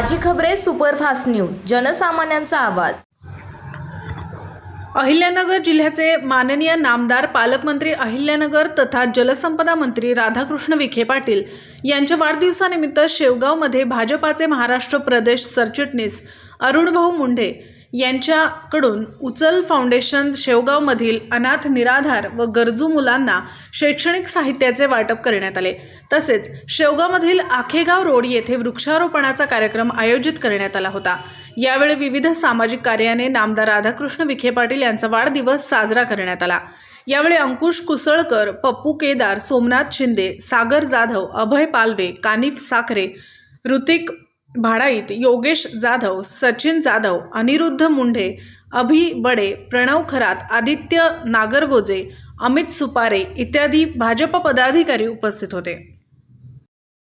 Dhule superfast news जनसामान्यांचा आवाज. अहिल्यानगर जिल्ह्याचे माननीय नामदार पालकमंत्री अहिल्यानगर तथा जलसंपदा मंत्री राधाकृष्ण विखे पाटील यांच्या वाढदिवसानिमित्त शेवगावमध्ये भाजपाचे महाराष्ट्र प्रदेश सरचिटणीस अरुणभाऊ मुंढे यांच्याकडून उचल फाउंडेशन शेवगावमधील अनाथ निराधार व गरजू मुलांना शैक्षणिक साहित्याचे वाटप करण्यात आले. तसेच शेवगावमधील आखेगाव रोड येथे वृक्षारोपणाचा कार्यक्रम आयोजित करण्यात आला होता. यावेळी विविध सामाजिक कार्याने नामदार राधाकृष्ण विखे पाटील यांचा वाढदिवस साजरा करण्यात आला. यावेळी अंकुश कुसळकर पप्पू केदार सोमनाथ शिंदे सागर जाधव अभय पालवे कानिफ साखरे ऋतिक भाडाईत योगेश जाधव सचिन जाधव अनिरुद्ध मुंढे अभि बडे प्रणव खरात आदित्य नागरगोजे अमित सुपारे इत्यादी भाजप पदाधिकारी उपस्थित होते.